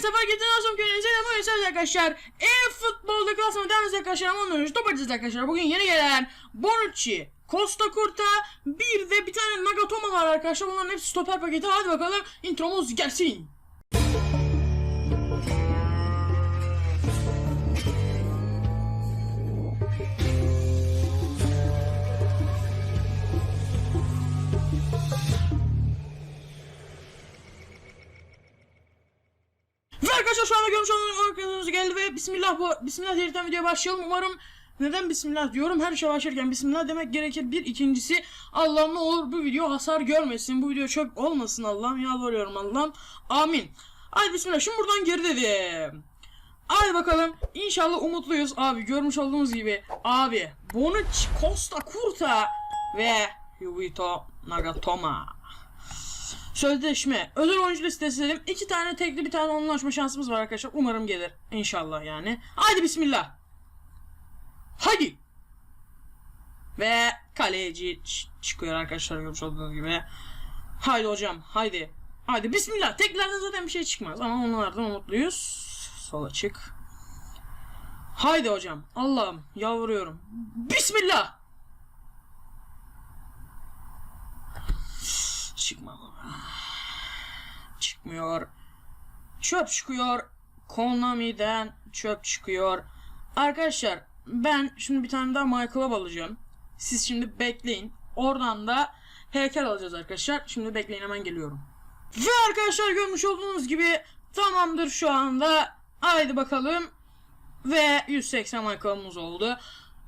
sefer getiren Asım Köyü'nün selamı mesaj arkadaşlar. E-futbolda klasmanı devam edeceğiz arkadaşlar. Ama ondan önce top atacağız arkadaşlar. Bugün yeni gelen Bonucci, Costa Curta, bir de bir tane Nagatomo var arkadaşlar. Bunların hepsi stoper paketi. Hadi bakalım intromuz gelsin. Arkadaşlar şu anda görmüş olduğunuz arkadaşlarınız geldi ve Bismillah bu Bismillah diyerekten videoya başlayalım. Umarım neden Bismillah diyorum? Her şey başlarken Bismillah demek gerekir. Bir ikincisi Allah'ım ne olur bu video hasar görmesin. Bu video çöp olmasın Allah'ım. Yalvarıyorum Allah'ım. Amin. Hadi Bismillah. Şimdi buradan geri dedim. Hadi bakalım. İnşallah umutluyuz. Abi görmüş olduğunuz gibi. Abi Bonucci, Costa Curta ve Yuvito Nagatoma. Sözleşme. Özel oyuncu listesi. İki tane tekli bir tane anlaşma şansımız var arkadaşlar. Umarım gelir. İnşallah yani. Haydi bismillah. Hadi. Ve kaleci çıkıyor arkadaşlar görmüş olduğunuz gibi. Haydi hocam haydi. Haydi bismillah. Teklerden zaten bir şey çıkmaz ama onlardan umutluyuz. Sola çık. Haydi hocam. Allah'ım yalvarıyorum. Bismillah. Çıkmadı. Çıkmıyor. Çöp çıkıyor. Konami'den çöp çıkıyor. Arkadaşlar ben şimdi bir tane daha Club alacağım. Siz şimdi bekleyin. Oradan da heykel alacağız arkadaşlar. Şimdi bekleyin hemen geliyorum. Ve arkadaşlar görmüş olduğunuz gibi tamamdır şu anda. Haydi bakalım. Ve 180 makamımız oldu.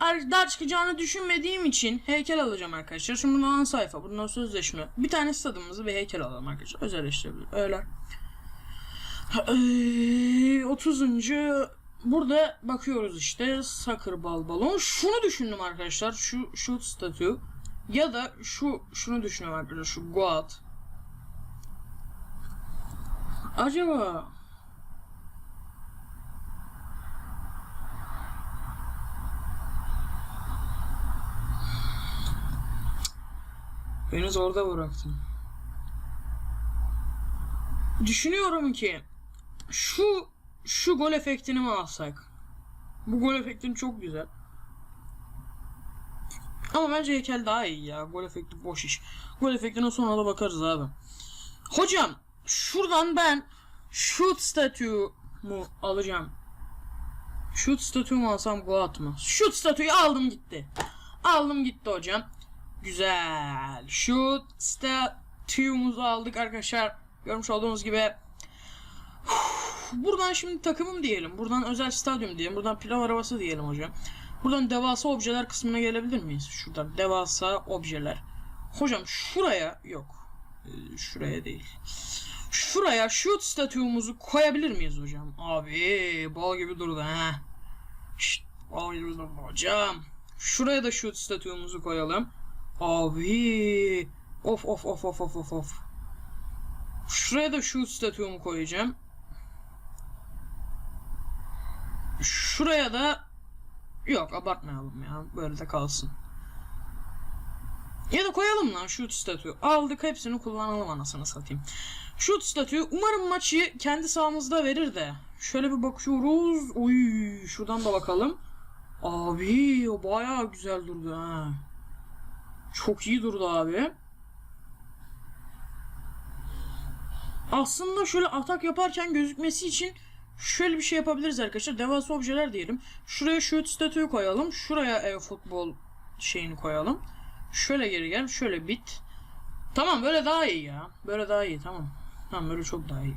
Daha çıkacağını düşünmediğim için heykel alacağım arkadaşlar. Şimdi bundan sayfa, bundan sözleşme. Bir tane stadımızı ve heykel alalım arkadaşlar. Özelleştirebilir. Öyle. Ee, 30. Burada bakıyoruz işte sakır bal balon. Şunu düşündüm arkadaşlar. Şu shoot statü ya da şu şunu düşünüyorum arkadaşlar. Şu Goat. Acaba Henüz orada bıraktım. Düşünüyorum ki şu şu gol efektini mi alsak? Bu gol efektini çok güzel. Ama bence heykel daha iyi ya. Gol efekti boş iş. Gol efektine sonra da bakarız abi. Hocam şuradan ben shoot statue mu alacağım? Shoot statue mu alsam Goat mı? Shoot statüyü aldım gitti. Aldım gitti hocam. Güzel. Shoot statue'umuzu aldık arkadaşlar. Görmüş olduğunuz gibi. Buradan şimdi takımım diyelim. Buradan özel stadyum diyelim. Buradan pilav arabası diyelim hocam. Buradan devasa objeler kısmına gelebilir miyiz? Şuradan devasa objeler. Hocam şuraya yok. Ee, şuraya değil. Şuraya shoot statüumuzu koyabilir miyiz hocam? Abi bal gibi durdu ha. Şşt, bal gibi durdu hocam. Şuraya da shoot statüumuzu koyalım. Abi. Of of of of of of of. Şuraya da shoot statüümü koyacağım. Şuraya da yok abartmayalım ya. Böyle de kalsın. Ya da koyalım lan shoot statü. Aldık hepsini kullanalım anasını satayım. Shoot statü umarım maçı kendi sahamızda verir de. Şöyle bir bakıyoruz. Oy şuradan da bakalım. Abi o bayağı güzel durdu ha. Çok iyi durdu abi. Aslında şöyle atak yaparken gözükmesi için şöyle bir şey yapabiliriz arkadaşlar. Devasa objeler diyelim. Şuraya shoot statüyü koyalım. Şuraya e, futbol şeyini koyalım. Şöyle geri gel. Şöyle bit. Tamam böyle daha iyi ya. Böyle daha iyi tamam. Tamam böyle çok daha iyi.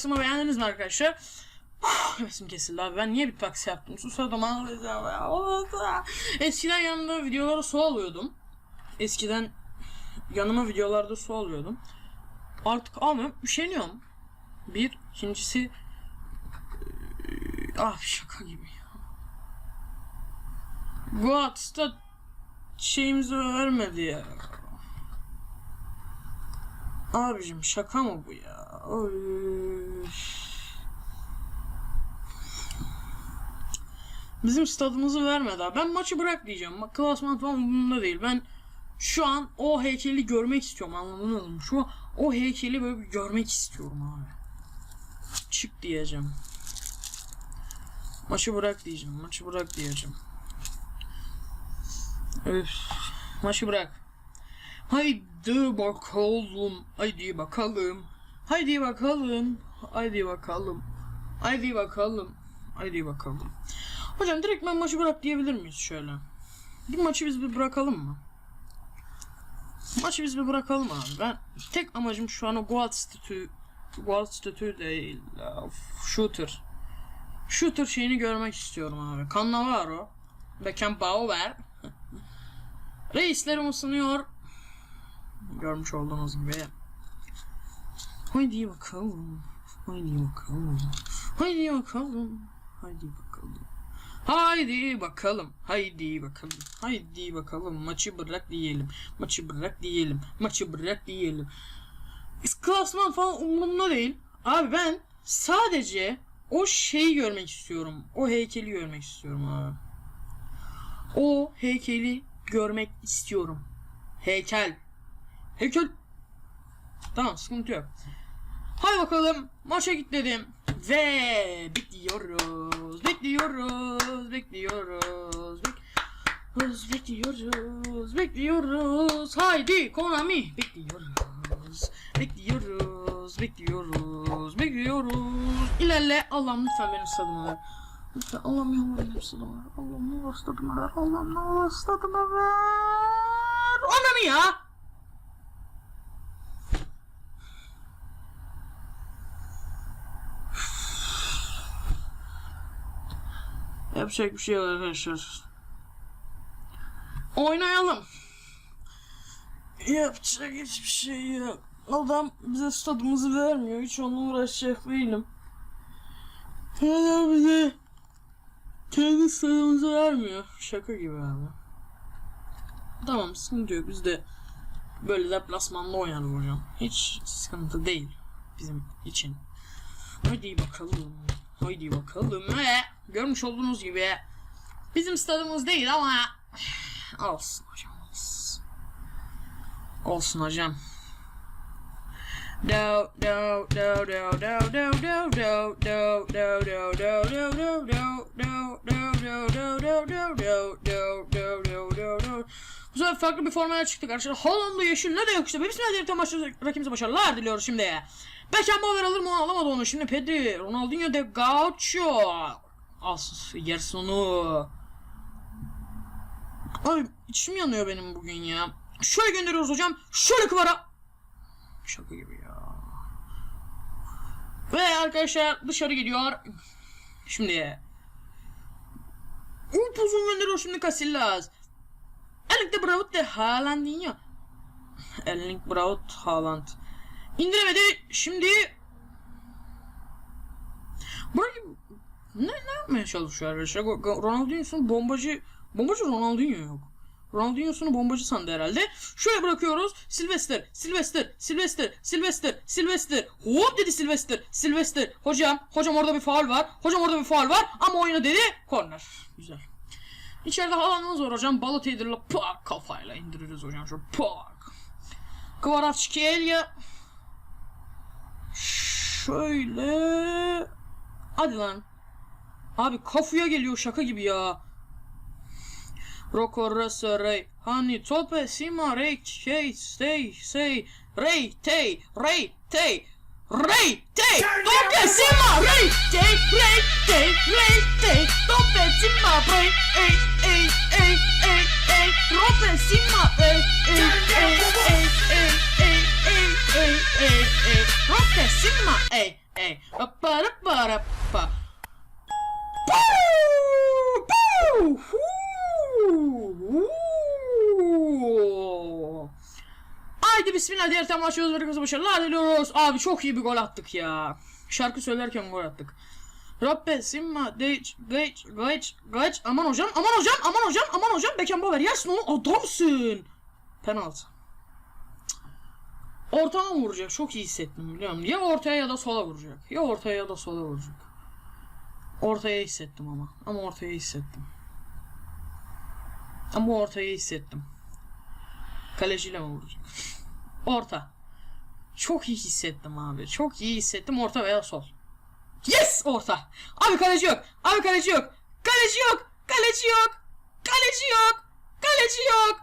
Beatbox'ımı beğendiniz mi arkadaşlar? Nefesim kesildi abi. Ben niye beatbox yaptım? Susadım ağlayacağım ya. Eskiden yanımda videolara su alıyordum. Eskiden yanıma videolarda su alıyordum. artık almıyorum. Üşeniyorum. Bir. ikincisi eee, ah şaka gibi ya. Guats'ta şeyimizi vermedi ya. Abicim şaka mı bu ya? Öf. Bizim stadımızı vermedi abi. Ben maçı bırak diyeceğim. Bak klasman falan umurumda değil. Ben şu an o heykeli görmek istiyorum anladınız mı? Şu o heykeli böyle bir görmek istiyorum abi. Çık diyeceğim. Maçı bırak diyeceğim. Maçı bırak diyeceğim. Öf. Maçı bırak. Haydi bakalım. Haydi bakalım. Haydi bakalım. Haydi bakalım. Haydi bakalım. Haydi bakalım. Hocam direkt ben maçı bırak diyebilir miyiz şöyle? Bir maçı biz bir bırakalım mı? Maçı biz bir bırakalım abi. Ben tek amacım şu an o Gold statü Gold statü değil. Shooter. Shooter şeyini görmek istiyorum abi. Cannavaro. Beckenbauer. Reislerim ısınıyor. Görmüş olduğunuz gibi. Haydi bakalım. Haydi bakalım. Haydi bakalım. Haydi bakalım. Haydi bakalım. Haydi bakalım. Haydi bakalım. Maçı bırak diyelim. Maçı bırak diyelim. Maçı bırak diyelim. Klasman falan umurumda değil. Abi ben sadece o şeyi görmek istiyorum. O heykeli görmek istiyorum abi. O heykeli görmek istiyorum. Heykel. Heykel. Tamam sıkıntı yok. Hay bakalım maça git dedim. Ve bekliyoruz. Bekliyoruz. Bekliyoruz. Bekliyoruz. Bekliyoruz. Bekliyoruz. Haydi Konami. Bekliyoruz. Bekliyoruz. Bekliyoruz. Bekliyoruz. İlerle. Allah'ım lütfen benim stadımı ver. Lütfen Allah'ım yalvarırım benim stadımı ver. Allah'ım ne var stadımı ver. Allah'ım ne var stadımı ver. Ananı ya. Yapacak bir şey yok arkadaşlar. Oynayalım. Yapacak hiçbir şey yok. Adam bize stadımızı vermiyor. Hiç onunla uğraşacak değilim. Adam bize kendi stadımızı vermiyor. Şaka gibi abi. Tamam sıkıntı yok. Biz de böyle deplasmanla oynarız hocam. Hiç sıkıntı değil bizim için. Hadi bakalım. Haydi bakalım. Ve görmüş olduğunuz gibi bizim stadımız değil ama olsun hocam olsun. Olsun hocam. Do do do do do do do do do do do do do do do Bu sefer farklı bir formaya çıktık arkadaşlar. Hollanda yeşil ne de yok işte. Bismillah diyelim maçta rakibimize başarılar diliyoruz şimdi. Beckenbauer alır mı? Alamadı onu. Şimdi Pedri, Ronaldinho de Gaucho. As yersin onu. Ay içim yanıyor benim bugün ya. Şöyle gönderiyoruz hocam. Şöyle kıvara. Şaka gibi ya. Ve arkadaşlar dışarı gidiyor. Şimdi. Upuzun gönderiyor şimdi Casillas. Erling Braut de Haalandinho. Erling Braut Haaland. İndiremedi. Şimdi Burayı ne, ne yapmaya çalışıyor Go- Ronaldinho'sun bombacı bombacı Ronaldinho yok. Ronaldinho'sunu bombacı sandı herhalde. Şöyle bırakıyoruz. Sylvester, Sylvester, Sylvester, Sylvester, Sylvester. Hop dedi Sylvester, Sylvester. Hocam, hocam orada bir faul var. Hocam orada bir faul var. Ama oyunu dedi. Korner. Güzel. İçeride halanımız var hocam. Balotelli'yle pak kafayla indiririz hocam. Şöyle pak. Kvaratskhelia. Şöyle. Hadi lan. Abi kafuya geliyor şaka gibi ya. Roko Rasa Rey. Hani tope sima rey şey stay say rey tey rey tey rey tey tope sima rey tey rey başarılar diliyoruz. Abi çok iyi bir gol attık ya. Şarkı söylerken gol attık. Rabbe simma geç geç geç geç aman hocam aman hocam aman hocam aman hocam Beckenbauer yersin onu adamsın. Penaltı. Ortama vuracak çok iyi hissettim biliyor musun? Ya ortaya ya da sola vuracak. Ya ortaya ya da sola vuracak. Ortaya hissettim ama. Ama ortaya hissettim. Ama ortaya hissettim. Kaleciyle mi vuracak? Orta. Çok iyi hissettim abi. Çok iyi hissettim orta veya sol. Yes orta. Abi kaleci yok. Abi kaleci yok. Kaleci yok. Kaleci yok. Kaleci yok. Kaleci yok.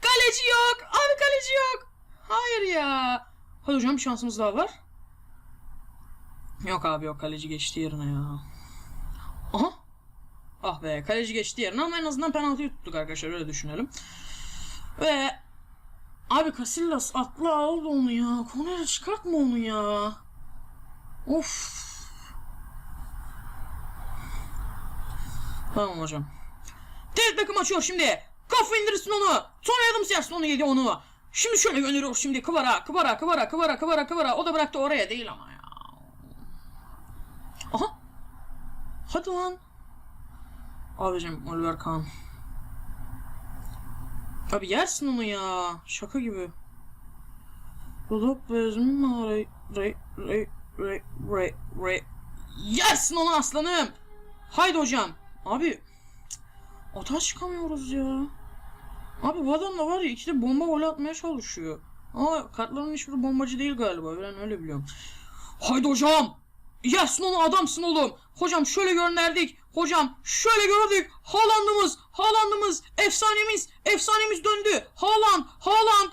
Kaleci yok. Abi kaleci yok. Hayır ya. Hadi hocam bir şansımız daha var. Yok abi yok kaleci geçti yerine ya. Aha. Ah be kaleci geçti yerine ama en azından penaltıyı tuttuk arkadaşlar öyle düşünelim. Ve Abi Casillas atla al onu ya. Konera çıkartma onu ya. Of. Tamam hocam. David Beckham açıyor şimdi. Kafa indirsin onu. Sonra Adams yersin onu yedi onu. Şimdi şöyle gönderiyor şimdi kıvara kıvara kıvara kıvara kıvara kıvara. O da bıraktı oraya değil ama ya. Aha. Hadi lan. Abicim Oliver Kahn. Abi yersin onu ya. Şaka gibi. Lopez mi? Ray, Ray, Ray, Ray, Ray, Ray. Yersin onu aslanım. Haydi hocam. Abi. cık, Ata çıkamıyoruz ya. Abi bu adam da var ya ikide bomba gol atmaya çalışıyor. Ama kartların hiçbiri bombacı değil galiba. Ben öyle biliyorum. Haydi hocam. Yersin onu adamsın oğlum. Hocam şöyle gönderdik. Hocam şöyle gördük. Haaland'ımız, Haaland'ımız, efsanemiz, efsanemiz döndü. Haaland, Haaland.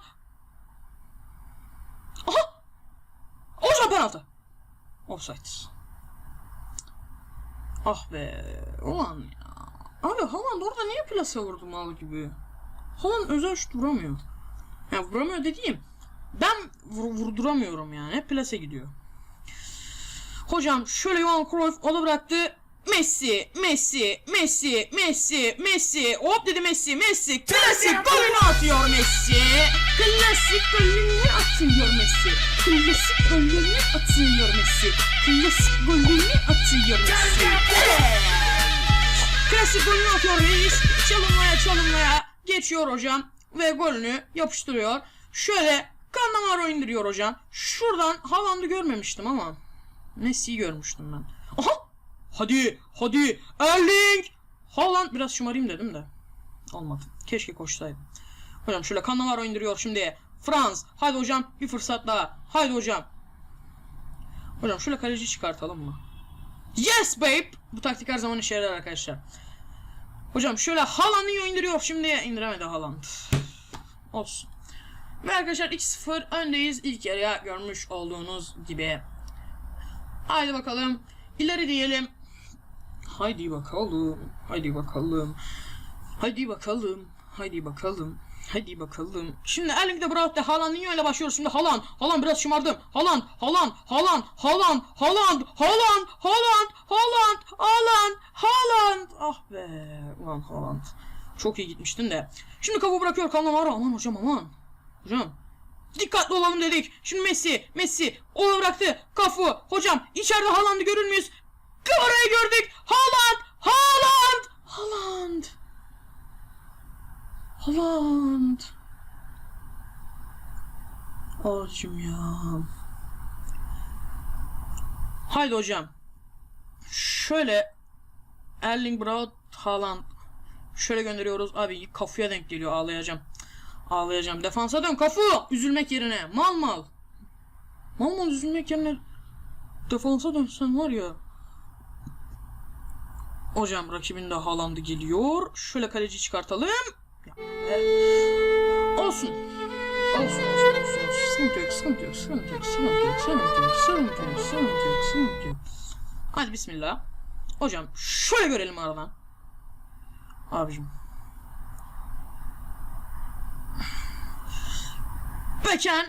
Aha! Hocam penaltı. Offside. Ah be. Ulan ya. Abi Haaland orada niye plase vurdu mal gibi? Haaland özel şut vuramıyor. Ya vuramıyor dediğim. Ben vur- vurduramıyorum yani. Hep plase gidiyor. Hocam şöyle Johan Cruyff onu bıraktı. Messi, Messi, Messi, Messi, Messi. Hop dedi Messi, Messi. Klasik golünü atıyor Messi. Klasik golünü atıyor Messi. Klasik golünü atıyor Messi. Klasik golünü atıyor Messi. Evet. Klasik golünü atıyor reis. Çalımlaya çalımlaya geçiyor hocam. Ve golünü yapıştırıyor. Şöyle Cannavaro indiriyor hocam. Şuradan Haaland'ı görmemiştim ama. Messi'yi görmüştüm ben. Aha! Hadi, hadi. Erling! Haaland biraz şımarayım dedim de. Olmadı. Keşke koşsaydım. Hocam şöyle Cannavaro indiriyor şimdi. Franz. Hadi hocam bir fırsat daha. Haydi hocam. Hocam şöyle kaleci çıkartalım mı? Yes babe! Bu taktik her zaman işe yarar arkadaşlar. Hocam şöyle Haaland'ı indiriyor şimdi. indiremedi Haaland. Olsun. Ve arkadaşlar 2-0 öndeyiz ilk yarıya görmüş olduğunuz gibi. Haydi bakalım. İleri diyelim. Haydi bakalım. Haydi bakalım. Haydi bakalım. Haydi bakalım. Haydi bakalım. Şimdi Erling de Braut de Haaland'inho ile başlıyoruz. Şimdi Haaland. Haaland biraz şımardım. Haaland. Haaland. Haaland. Haaland. Haaland. Haaland. Haaland. Haaland. Haaland. Haaland. Ah be. Ulan Haaland. Çok iyi gitmiştin de. Şimdi kafa bırakıyor Cannavaro. Aman hocam aman. Hocam. Dikkatli olalım dedik. Şimdi Messi, Messi onu bıraktı. Kafu, hocam içeride Haaland'ı görür müyüz? Kamerayı gördük. Haaland, Haaland, Haaland. Haaland. Ağacım ya. Haydi hocam. Şöyle Erling Braut Haaland şöyle gönderiyoruz. Abi kafuya denk geliyor ağlayacağım. Ağlayacağım. Defansa dön kafu. Üzülmek yerine. Mal mal. Mal mal üzülmek yerine defansa dönsen var ya. Hocam rakibin de Haaland'ı geliyor. Şöyle kaleci çıkartalım. E, Olsun. Olsun olsun olsun. olsun. Sıkıntı yok sıkıntı yok sıkıntı yok sıkıntı yok sıkıntı yok sıkıntı yok sıkıntı yok sıkıntı yok. Hadi bismillah. Hocam şöyle görelim aradan. Abicim. Beken.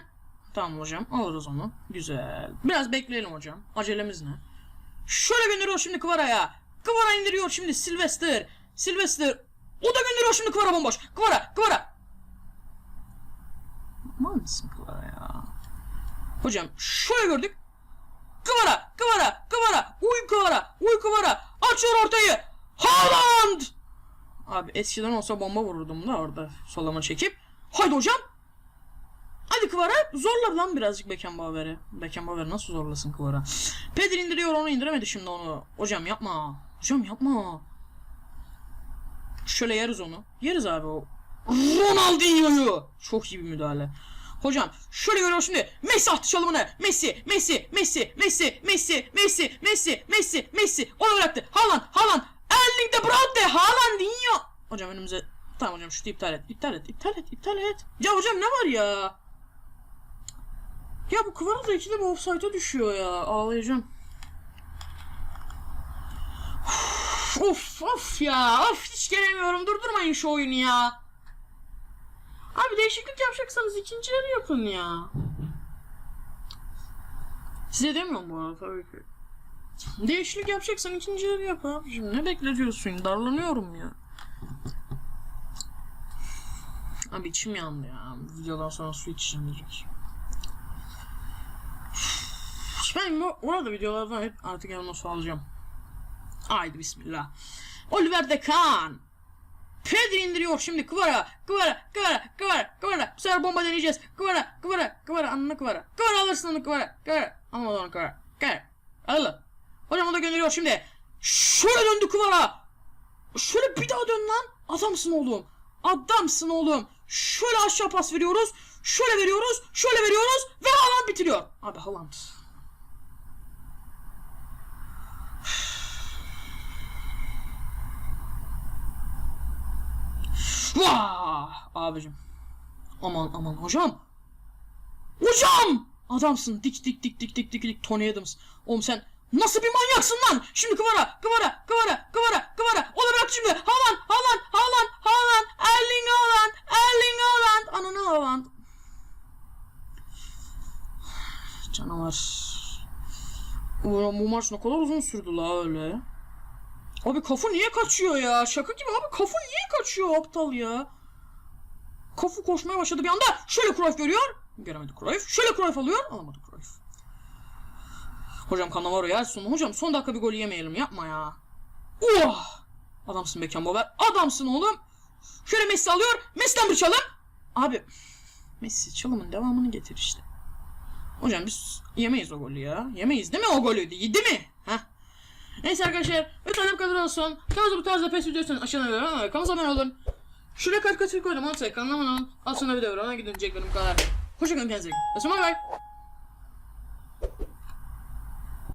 Tamam hocam alırız onu. Güzel. Biraz bekleyelim hocam. Acelemiz ne? Şöyle gönderiyor şimdi Kıvara'ya. Kıvara indiriyor şimdi Sylvester. Sylvester. O da gönderiyor şimdi Kıvara bomboş. Kıvara. Kıvara. Aman mısın Kıvara ya? Hocam şöyle gördük. Kıvara, kıvara, kıvara, uy kıvara, uy kıvara. Açıyor ortayı. Haaland! Abi eskiden olsa bomba vururdum da orada solama çekip. Haydi hocam. Hadi Kıvara zorla lan birazcık Beckenbauer'i. Beckenbauer nasıl zorlasın Kıvara? Pedri indiriyor onu indiremedi şimdi onu. Hocam yapma. Hocam yapma. Şöyle yeriz onu. Yeriz abi o. Ronaldinho'yu. Çok iyi bir müdahale. Hocam şöyle görüyor şimdi. Messi attı çalımını. Messi, Messi, Messi, Messi, Messi, Messi, Messi, Messi, Messi. Onu bıraktı. Haaland, Haaland. Erling de Braut de Haalandinho. Hocam önümüze Tamam hocam şutu iptal et. İptal et, iptal et, iptal et. Ya hocam ne var ya? Ya bu Kıvara da ikide offside'a düşüyor ya. Ağlayacağım. of of ya. Of hiç gelemiyorum. Durdurmayın şu oyunu ya. Abi değişiklik yapacaksanız ikincileri yapın ya. Size demiyorum bu arada tabii ki. Değişiklik yapacaksan ikincileri yap abicim. Ne bekletiyorsun? Darlanıyorum ya. Abi içim yandı ya. Videodan sonra su içeceğim direkt. Ben bu orada videolardan hep artık su alacağım. Haydi bismillah. Oliver de Kaan. Pedri indiriyor şimdi Kıvara. Kıvara, Kıvara, Kıvara, Kıvara. Bu sefer bomba deneyeceğiz. Kıvara, Kıvara, Kıvara, anına Kıvara. Kıvara alırsın onu Kıvara. Kıvara. Almadı onu Kıvara. Kıvara. Alın. Hocam o da gönderiyor şimdi. Şöyle döndü Kıvara. Şöyle bir daha dön lan. Adamsın oğlum. Adamsın oğlum. Şöyle aşağı pas veriyoruz. Şöyle veriyoruz. Şöyle veriyoruz. Ve Haaland bitiriyor. Abi Haaland. Vah! Abicim. Aman aman hocam. Hocam! Adamsın. Dik dik dik dik dik dik dik. Tony Adams. Oğlum sen nasıl bir manyaksın lan? Şimdi kıvara, kıvara, kıvara, kıvara, kıvara. Onu bırak şimdi. Haaland, Haaland, Haaland, Haaland, Erling Haaland, Erling Haaland. Ananı Haaland. Canavar. Ulan bu maç ne kadar uzun sürdü la öyle. Abi kafa niye kaçıyor ya? Şaka gibi abi kafa niye kaçıyor aptal ya? Kafa koşmaya başladı bir anda. Şöyle Cruyff görüyor. Göremedi Cruyff. Şöyle Cruyff alıyor. Alamadı Cruyff. Hocam Cannavaro ya son. Hocam son dakika bir gol yemeyelim. Yapma ya. Oh! Adamsın Beckenbauer. Adamsın oğlum. Şöyle Messi alıyor. Messi'den bir çalım. Abi Messi çalımın devamını getir işte. Hocam biz yemeyiz o golü ya. Yemeyiz değil mi o golü? Değil mi? Neyse arkadaşlar lütfen kadar olsun. Kanalımıza bu tarzda pes videosunuz aşağıdan verin ama kanalımıza abone olun. Şuraya kaç kaç koydum onu say kanalıma abone olun. Al sana video ver ona gidecek benim kadar. Hoşçakalın kendinize. bakın. Bay bay.